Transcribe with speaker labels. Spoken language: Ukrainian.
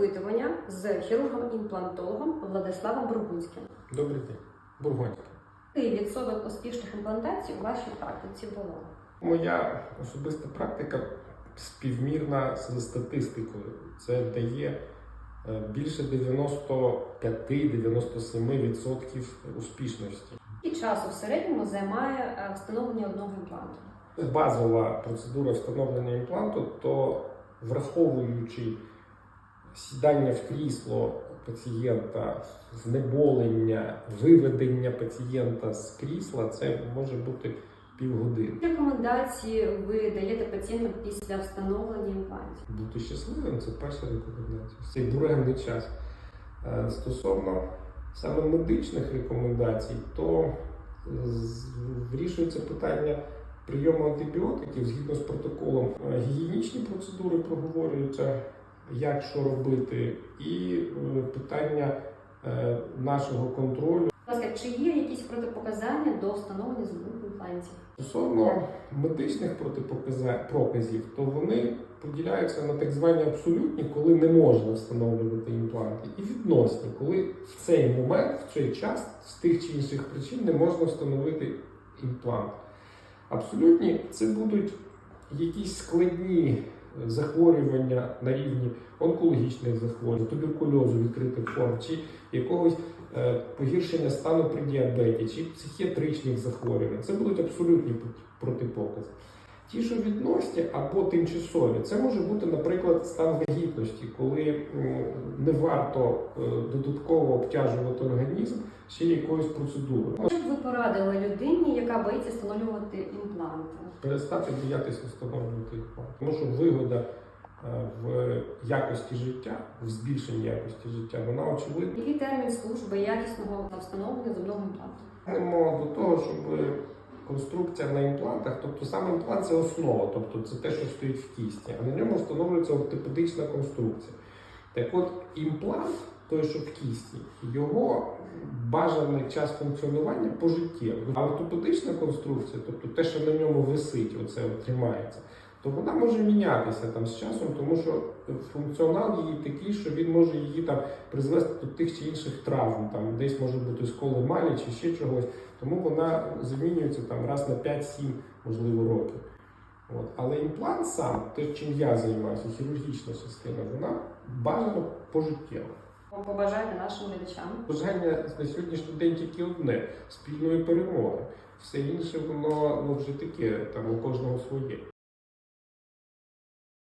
Speaker 1: опитування з хірургом-імплантологом Владиславом Бургунським.
Speaker 2: Добрий день. Бургонський.
Speaker 1: Який відсоток успішних імплантацій у вашій практиці було?
Speaker 2: Моя особиста практика співмірна з статистикою. Це дає е, більше 95-97% успішності.
Speaker 1: І часу в середньому займає е, встановлення одного імпланту.
Speaker 2: Базова процедура встановлення імпланту, то враховуючи сідання в крісло пацієнта, знеболення, виведення пацієнта з крісла, це може бути півгодини.
Speaker 1: Які рекомендації ви даєте пацієнтам після встановлення імплантів?
Speaker 2: Бути щасливим це перша рекомендація. Цей буремний час. Е, Стосовно саме медичних рекомендацій, то вирішується питання прийому антибіотиків згідно з протоколом. Е, Гігієнічні процедури проговорюються, як що робити, і е, питання е, нашого контролю.
Speaker 1: Ласка, чи є якісь протипоказання до встановлення зубних імплантів?
Speaker 2: Стосовно медичних проказів, то вони поділяються на так звані абсолютні, коли не можна встановлювати імпланти, і відносні, коли в цей момент, в цей час, з тих чи інших причин не можна встановити імплант. Абсолютні це будуть якісь складні захворювання на рівні онкологічних захворювань, туберкульозу відкритих форм, чи якогось е, погіршення стану при діабеті, чи психіатричних захворювань. Це будуть абсолютні протипокази. Ті, що відносні або тимчасові, це може бути, наприклад, стан вагітності, коли не варто е, додатково обтяжувати організм ще якоюсь процедурою.
Speaker 1: Що б ви порадили людині, яка боїться встановлювати імпланти?
Speaker 2: Перестати боятися встановлювати імплант. Тому що вигода е, в якості життя, в збільшенні якості життя, вона очевидна.
Speaker 1: Який термін служби якісного встановлення зубного імпланту?
Speaker 2: Прагнемо до того, щоб конструкція на імплантах, тобто сам імплант це основа, тобто це те, що стоїть в кісті, а на ньому встановлюється ортопедична конструкція. Так от імплант, той, що в кісті, його бажаний час функціонування пожиттєвий. А ортопедична конструкція, тобто те, що на ньому висить, оце тримається, то вона може мінятися там з часом, тому що функціонал її такий, що він може її там призвести до тих чи інших травм. Там десь може бути скол емалі чи ще чогось. Тому вона замінюється там раз на 5-7, можливо, років. От. Але імплант сам, те, чим я займаюся, хірургічна частина, вона бажано пожиттєва.
Speaker 1: Побажайте нашим глядачам.
Speaker 2: Бажання на сьогоднішній день тільки одне спільної перемоги. Все інше воно ну вже таке, там у кожного своє.